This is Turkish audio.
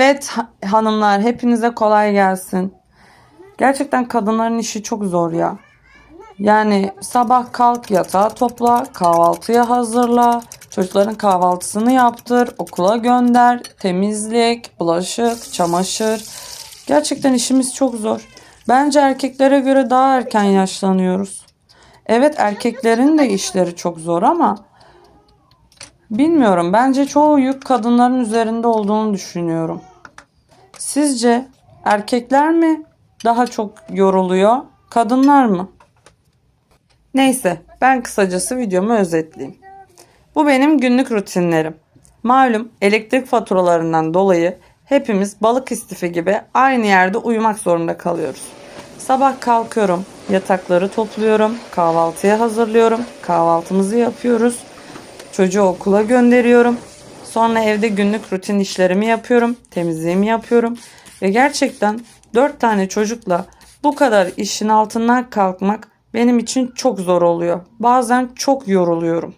Evet ha- hanımlar hepinize kolay gelsin. Gerçekten kadınların işi çok zor ya. Yani sabah kalk yatağa topla, kahvaltıya hazırla, çocukların kahvaltısını yaptır, okula gönder, temizlik, bulaşık, çamaşır. Gerçekten işimiz çok zor. Bence erkeklere göre daha erken yaşlanıyoruz. Evet erkeklerin de işleri çok zor ama bilmiyorum. Bence çoğu yük kadınların üzerinde olduğunu düşünüyorum. Sizce erkekler mi daha çok yoruluyor, kadınlar mı? Neyse, ben kısacası videomu özetleyeyim. Bu benim günlük rutinlerim. Malum elektrik faturalarından dolayı hepimiz balık istifi gibi aynı yerde uyumak zorunda kalıyoruz. Sabah kalkıyorum, yatakları topluyorum, kahvaltıya hazırlıyorum, kahvaltımızı yapıyoruz. Çocuğu okula gönderiyorum. Sonra evde günlük rutin işlerimi yapıyorum, temizliğimi yapıyorum ve gerçekten 4 tane çocukla bu kadar işin altından kalkmak benim için çok zor oluyor. Bazen çok yoruluyorum.